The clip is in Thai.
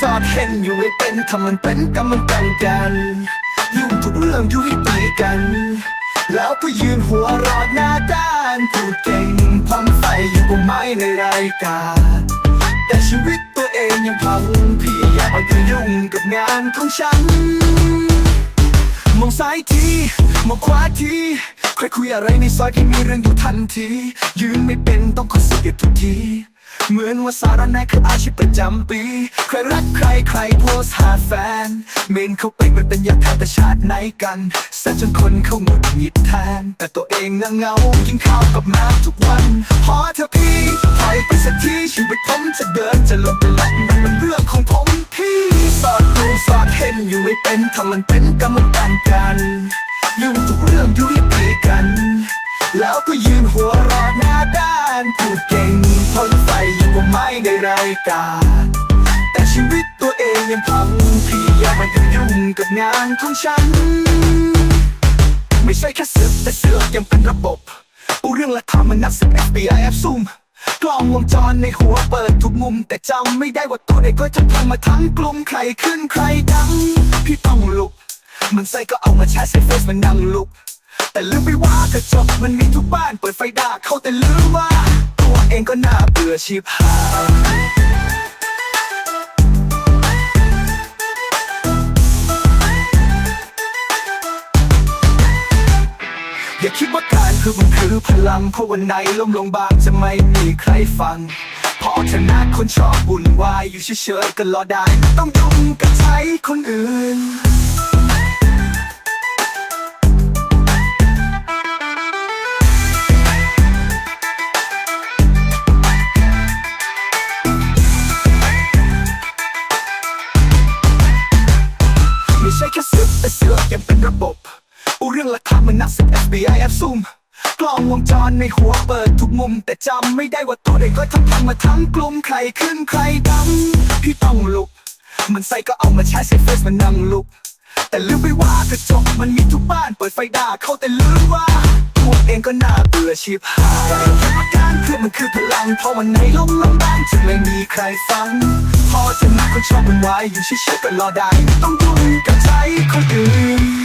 สอดเห็นอยู่ไม่เป็นทำมันเป็นกำมันตังกันยุ่งทุกเรื่องยุ่งให้ตีกัน แล้วก็ยืนหัวรอดหน้าด้านพูดเก่งพร้อมไฟอยู่กับไม้ในรายการแต่ชีวิตตัวเองยังพังพี่อยากไปยุ่งกับงานของฉัน มองซ้ายที มองขวาที ใครคุยอะไรในซอยที่มีเรื่องอยู่ทันที ยืนไม่เป็นต้องขอเสียทุกที เหมือนว่าสารแหนคืออาชีพประจำปี ใครรักใครใครโพสหาแฟน เมนเขาไปมันเป็นอยาแทนแต่ชาติไหนกันแสจนคนเขาหงุดหงิดแทน แต่ตัวเองน่ะเงากินข้าวกับน้ำทุกวันพอเธอพี่ถอยไปสักทีชีวิตผมจะเดินจะลบจะหลับมันเป็นเรื่องของผมพี่สอดรู้สอดเห็นอยู่ไม่เป็นทำมันเป็นกรรมการกันยุ่งทุกเรื่องยุ่ยตี กัน แล้วก็ยืนหัวรอหน้าด้านพูดเก่งพ่นไฟอยู่กับไม้ในรายการ แต่ชีวิตตัวเองยังพังพี่อยากมันจะยุ่งกับงานของฉัน ไม่ใช่แค่เสือกแต่เสือกยังเป็นระบบปูเรื่องและทำมันนักสืบ FBI แอบซุ่มกล้องวงจรในหัวเปิดทุกมุม แต่จำไม่ได้ว่าตัวเองก็จะทำมาทั้งกลุ่มใครขึ้นใครดัง พี่ต้องลุก มันใส่ก็เอามาแชร์ใส่เฟซมันนั่งลุก แต่ลืมไปว่ากระจกมันมีทุกบ้านเปิดไฟด่าเขาแต่ลืมว่า ตัวเองก็น่าเบื่อชิบหายอย่าคิดว่าการคือมันคือพลังเพราะวันไหนล้มลงบางจะไม่มีใครฟัง พอชนะคนชอบบุ่นวายอยู่เฉยๆก็รอได้ ต้องยุ่งกับใช้คนอื่น นักสืบ FBI แอบซุ่มกล้องวงจรในหัวเปิดทุกมุม แต่จำไม่ได้ว่าตัวเองก็ทำพังมาทั้งกลุ่มใครขึ้นใครดังพี่ต้องลุก มันใส่ก็เอามาใช้ใส่เฟซมันนั่งลุก แต่ลืมไปว่ากระจกมันมีทุกบ้านเปิดไฟด่าเขาแต่ลืมว่าตัวเองก็น่าเบื่อชิบหายาการเคือมันคือพลัง เพราะวันไหนล้มลงบ้างจะไม่มีใครฟัง พอจะนักคนชอบมันไว้อยู่เฉยๆก็รอได้ ต้องยุ่งกับใจคนอื่น